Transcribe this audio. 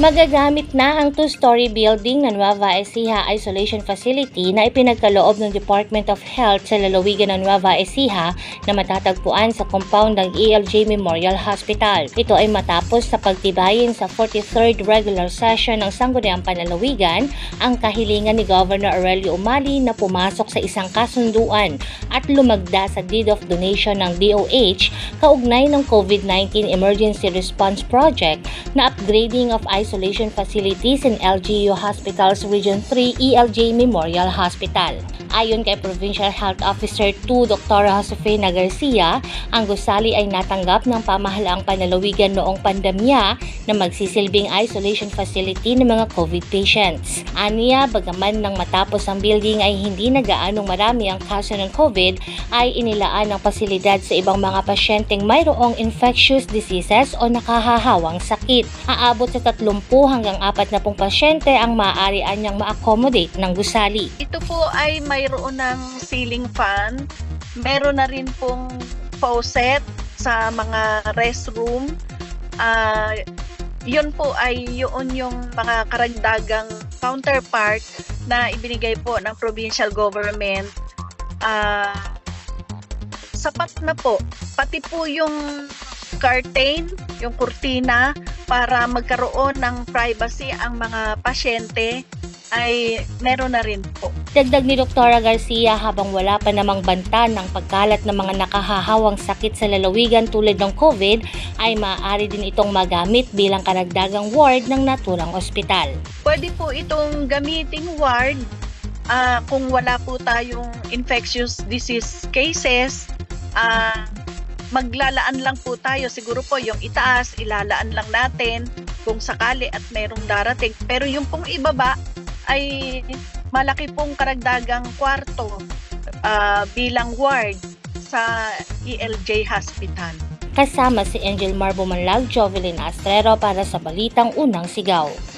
Magagamit na ang two-story building ng Nueva Ecija Isolation Facility na ipinagkaloob ng Department of Health sa lalawigan ng Nueva Ecija na matatagpuan sa compound ng ELJ Memorial Hospital. Ito ay matapos sa pagtibayin sa 43rd regular session ng Sangguniang Panlalawigan ang kahilingan ni Governor Aurelio Umali na pumasok sa isang kasunduan at lumagda sa deed of donation ng DOH kaugnay ng COVID-19 Emergency Response Project na upgrading of isolation facilities in LGU Hospital's Region 3 ELJ Memorial Hospital. Ayon kay Provincial Health Officer 2 Dr. Josefina Garcia, ang gusali ay natanggap ng pamahalaang panlalawigan noong pandemya na magsisilbing isolation facility ng mga COVID patients. Aniya, bagaman nang matapos ang building ay hindi na gaanong marami ang kaso ng COVID, ay inilaan ang pasilidad sa ibang mga pasyenteng mayroong infectious diseases o nakahahawang sakit. Aabot sa 30 hanggang 40 pasyente ang maaari anyang ma-accommodate ng gusali. Ito po ay mayroon ng ceiling fan. Meron na rin pong faucet sa mga restroom. Ah, yun po ay yun yung mga karagdagang counterpart na ibinigay po ng provincial government. Ah, sapat na po. Pati po yung curtain, yung kurtina para magkaroon ng privacy ang mga pasyente ay meron na rin po. Dagdag ni Dr. Garcia habang wala pa namang banta ng pagkalat ng mga nakahahawang sakit sa lalawigan tulad ng COVID ay maaari din itong magamit bilang karagdagang ward ng naturang ospital. Pwede po itong gamiting ward ah, kung wala po tayong infectious disease cases. ah, maglalaan lang po tayo. Siguro po yung itaas, ilalaan lang natin kung sakali at mayroong darating. Pero yung pong ibaba ay malaki pong karagdagang kwarto ah, bilang ward sa ELJ Hospital. Kasama si Angel Marbo Manlag, Jovelyn Astrero para sa Balitang Unang Sigaw.